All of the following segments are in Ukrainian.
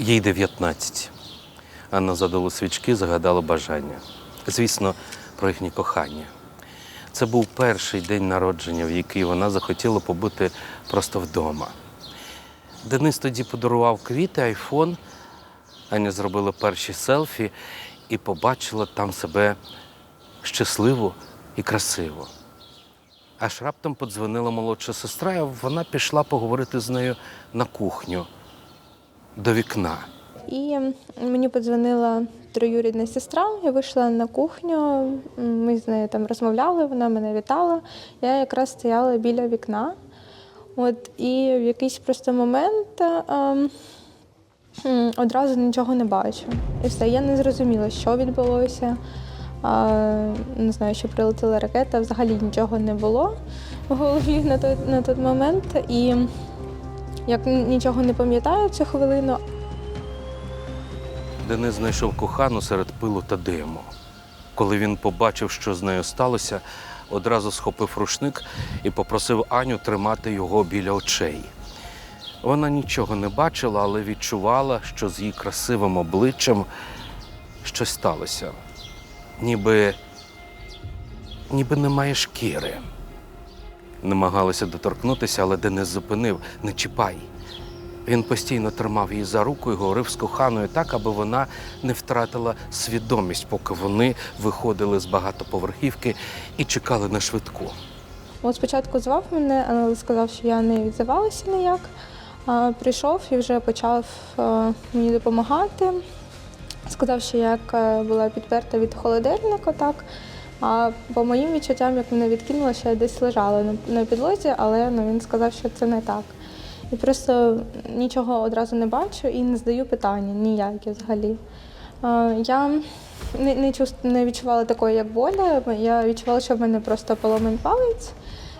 Їй 19. Анна задала свічки, загадала бажання. Звісно, про їхнє кохання. Це був перший день народження, в який вона захотіла побути просто вдома. Денис тоді подарував квіти, айфон. Аня зробила перші селфі і побачила там себе щасливу і красиву. Аж раптом подзвонила молодша сестра, і вона пішла поговорити з нею на кухню до вікна. І мені подзвонила троюрідна сестра. Я вийшла на кухню. Ми з нею там розмовляли, вона мене вітала. Я якраз стояла біля вікна. От, і в якийсь просто момент ем, м, одразу нічого не бачу. І все, я не зрозуміла, що відбулося. А, не знаю, що прилетіла ракета, взагалі нічого не було в голові на той, на той момент. І як нічого не пам'ятаю цю хвилину, Денис знайшов кохану серед пилу та диму. Коли він побачив, що з нею сталося, одразу схопив рушник і попросив Аню тримати його біля очей. Вона нічого не бачила, але відчувала, що з її красивим обличчям щось сталося. Ніби, ніби немає шкіри. Намагалися доторкнутися, але Денис зупинив не чіпай. Він постійно тримав її за руку і говорив з коханою так, аби вона не втратила свідомість, поки вони виходили з багатоповерхівки і чекали на швидку. От спочатку звав мене, але сказав, що я не відзивалася ніяк. Прийшов і вже почав мені допомагати. Сказав, що як була підперта від холодильника, так. А по моїм відчуттям, як мене відкинуло, що я десь лежала на, підлозі, але ну, він сказав, що це не так. І просто нічого одразу не бачу і не здаю питання ніякі взагалі. Я не, не, чувств- не відчувала такої, як боля. Я відчувала, що в мене просто поломий палець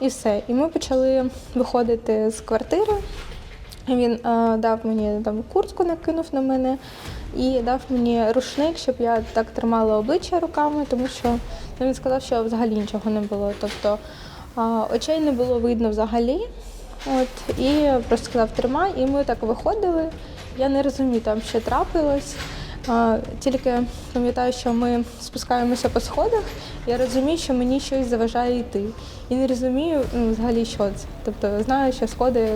і все. І ми почали виходити з квартири. Він е, дав мені там куртку, накинув на мене і дав мені рушник, щоб я так тримала обличчя руками, тому що ну, він сказав, що взагалі нічого не було. Тобто е, очей не було видно взагалі. От, і просто сказав, тримай, і ми так виходили. Я не розумію, там що трапилось. А, тільки пам'ятаю, що ми спускаємося по сходах, я розумію, що мені щось заважає йти. І не розумію ну, взагалі, що це. Тобто знаю, що сходи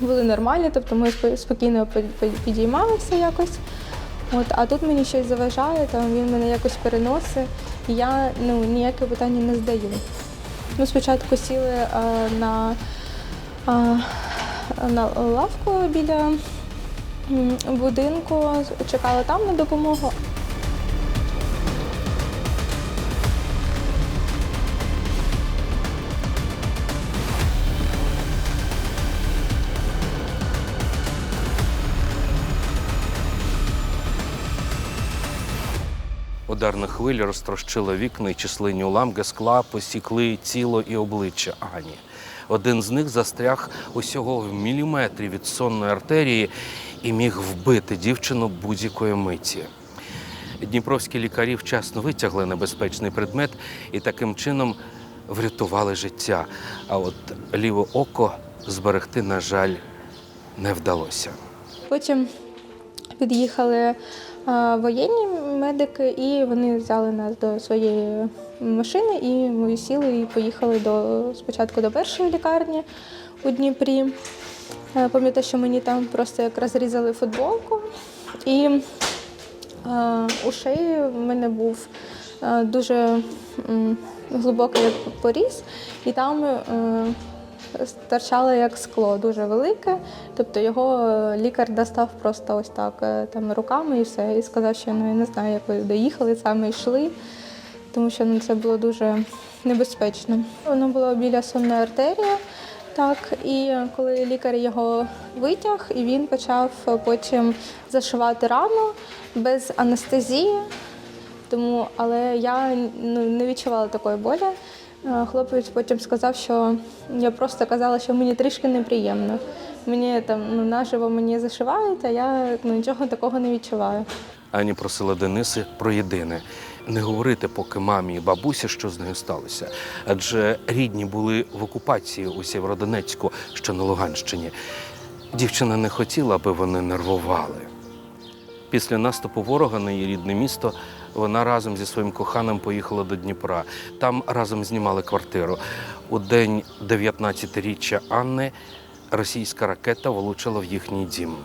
були нормальні, тобто ми спо- спокійно підіймалися якось. От, а тут мені щось заважає, там він мене якось переносить, і я ну, ніяке питання не здаю. Ми спочатку сіли а, на, а, на лавку біля будинку, чекали там на допомогу. Ударна хвиля розтрощила вікна і численні уламки скла посікли тіло і обличчя Ані. Один з них застряг усього в міліметрі від сонної артерії і міг вбити дівчину будь-якої миті. Дніпровські лікарі вчасно витягли небезпечний предмет і таким чином врятували життя. А от ліве око зберегти, на жаль, не вдалося. Потім під'їхали воєнні медики, і вони взяли нас до своєї машини, і ми сіли і поїхали до спочатку до першої лікарні у Дніпрі. Е, Пам'ятаю, що мені там просто як розрізали футболку, і е, у шиї в мене був е, дуже глибокий поріз, і там е, стирчало як скло, дуже велике. Тобто його е, лікар достав просто ось так е, там руками і все. І сказав, що ну я не знаю, як ви доїхали, саме йшли, тому що ну, це було дуже небезпечно. Воно було біля сонної артерії. Так, і коли лікар його витяг, і він почав потім зашивати рану без анестезії. Тому, але я ну, не відчувала такої болі. Е, Хлопець потім сказав, що я просто казала, що мені трішки неприємно. Мені там ну, наживо мені зашивають, а я ну, нічого такого не відчуваю. Ані просила Дениси про єдине не говорити поки мамі і бабусі, що з нею сталося. Адже рідні були в окупації у Сєвєродонецьку, що на Луганщині. Дівчина не хотіла, аби вони нервували. Після наступу ворога на її рідне місто вона разом зі своїм коханим поїхала до Дніпра. Там разом знімали квартиру. У день 19-річчя Анни російська ракета влучила в їхній дім.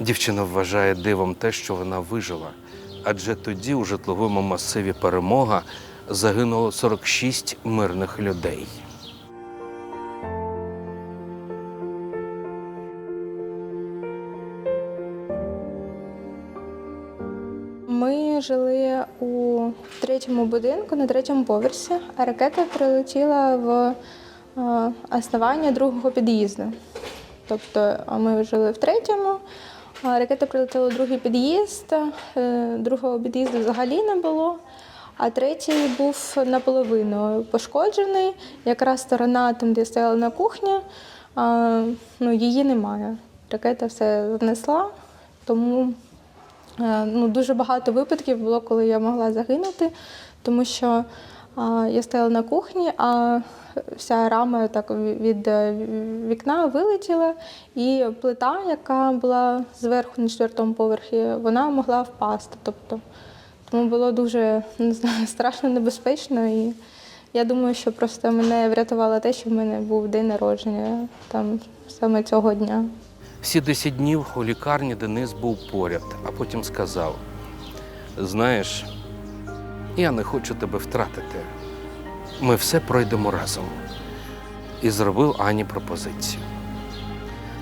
Дівчина вважає дивом те, що вона вижила, адже тоді у житловому масиві перемога загинуло 46 мирних людей. Жили у третьому будинку на третьому поверсі, а ракета прилетіла в е, основання другого під'їзду. Тобто ми жили в третьому, а ракета прилетіла у другий під'їзд, е, другого під'їзду взагалі не було. А третій був наполовину пошкоджений. Якраз сторона, там, де стояла на кухні, ну, її немає. Ракета все знесла, тому Ну, дуже багато випадків було, коли я могла загинути, тому що а, я стояла на кухні, а вся рама так від е, вікна вилетіла, і плита, яка була зверху на четвертому поверхі, вона могла впасти. Тобто, тому було дуже не знаю, страшно небезпечно. І я думаю, що просто мене врятувало те, що в мене був день народження там саме цього дня. Всі 10 днів у лікарні Денис був поряд, а потім сказав: Знаєш, я не хочу тебе втратити. Ми все пройдемо разом. І зробив Ані пропозицію.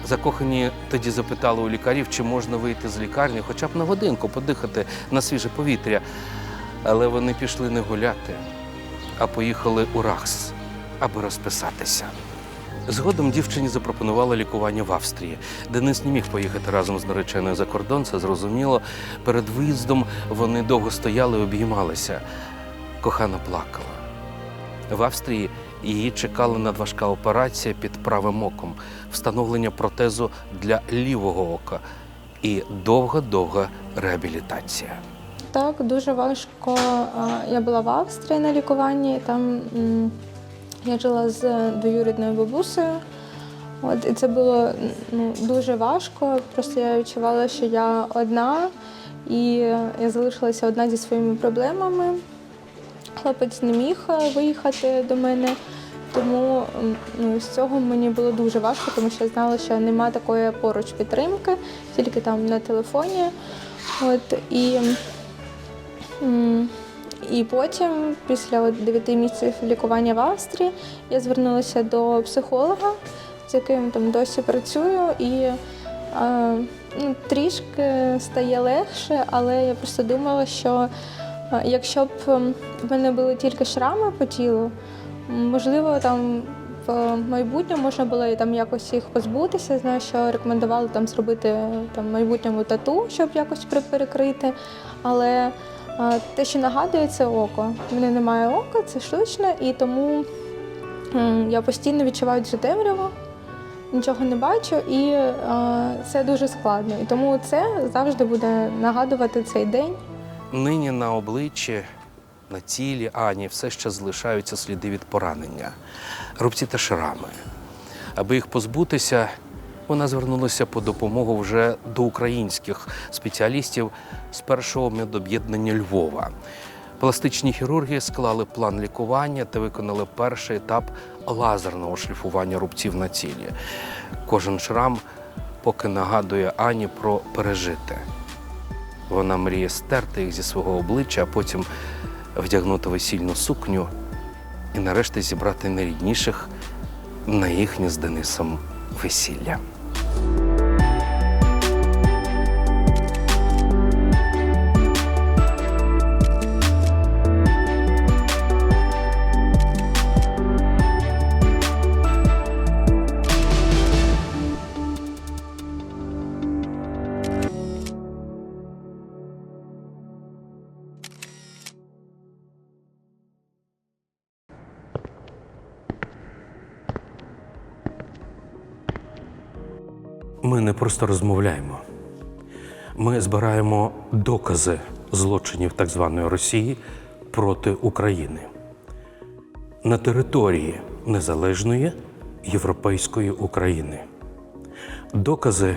Закохані тоді запитали у лікарів, чи можна вийти з лікарні хоча б на годинку подихати на свіже повітря. Але вони пішли не гуляти, а поїхали у Рахс, аби розписатися. Згодом дівчині запропонували лікування в Австрії. Денис не міг поїхати разом з нареченою за кордон, це зрозуміло. Перед виїздом вони довго стояли обіймалися. Кохана плакала. В Австрії її чекала надважка операція під правим оком, встановлення протезу для лівого ока і довга-довга реабілітація. Так, дуже важко. Я була в Австрії на лікуванні. Там я жила з двоюрідною бабусею. От, і це було ну, дуже важко. Просто я відчувала, що я одна, і я залишилася одна зі своїми проблемами. Хлопець не міг е, виїхати до мене, тому ну, з цього мені було дуже важко, тому що я знала, що немає такої поруч підтримки, тільки там на телефоні. От, і М, І потім, після от 9 місяців лікування в Австрії, я звернулася до психолога, з яким там досі працюю, і е, ну, трішки стає легше, але я просто думала, що е, якщо б ем, в мене були тільки шрами по тілу, можливо, там в майбутньому можна було там якось їх позбутися. Знаю, що рекомендували там зробити там в майбутньому тату, щоб якось перекрити. Але те, що нагадує, це око. У мене немає ока, це штучне, і тому я постійно відчуваю цю темряву, нічого не бачу, і це дуже складно. І тому це завжди буде нагадувати цей день. Нині на обличчі, на тілі Ані все ще залишаються сліди від поранення, рубці та шрами. Аби їх позбутися, вона звернулася по допомогу вже до українських спеціалістів з першого медоб'єднання Львова. Пластичні хірурги склали план лікування та виконали перший етап лазерного шліфування рубців на тілі. Кожен шрам поки нагадує Ані про пережите. Вона мріє стерти їх зі свого обличчя, а потім вдягнути весільну сукню і нарешті зібрати найрідніших на їхнє з Денисом весілля. Ми не просто розмовляємо. Ми збираємо докази злочинів так званої Росії проти України на території незалежної європейської України. Докази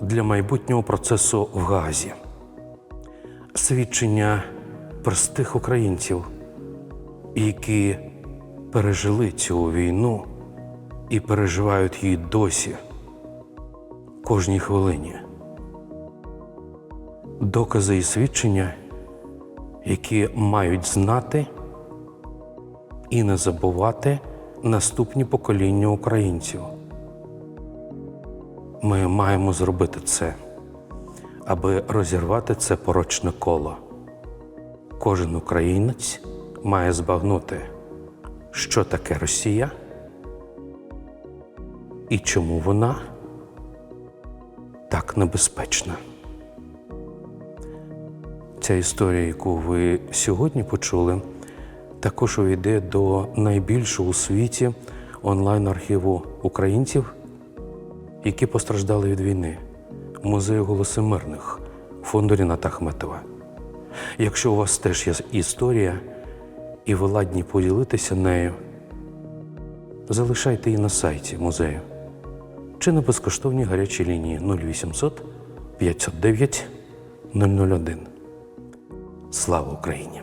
для майбутнього процесу в Гаазі. Свідчення простих українців, які пережили цю війну і переживають її досі, кожній хвилині. Докази і свідчення, які мають знати і не забувати наступні покоління українців. Ми маємо зробити це, аби розірвати це порочне коло. Кожен українець має збагнути, що таке Росія і чому вона небезпечна. Ця історія, яку ви сьогодні почули, також увійде до найбільшого у світі онлайн-архіву українців, які постраждали від війни, музею голоси мирних фонду Ріната Ахметова. Якщо у вас теж є історія, і ви ладні поділитися нею, залишайте її на сайті музею чи на безкоштовній гарячій лінії 0800 509 001. Слава Україні!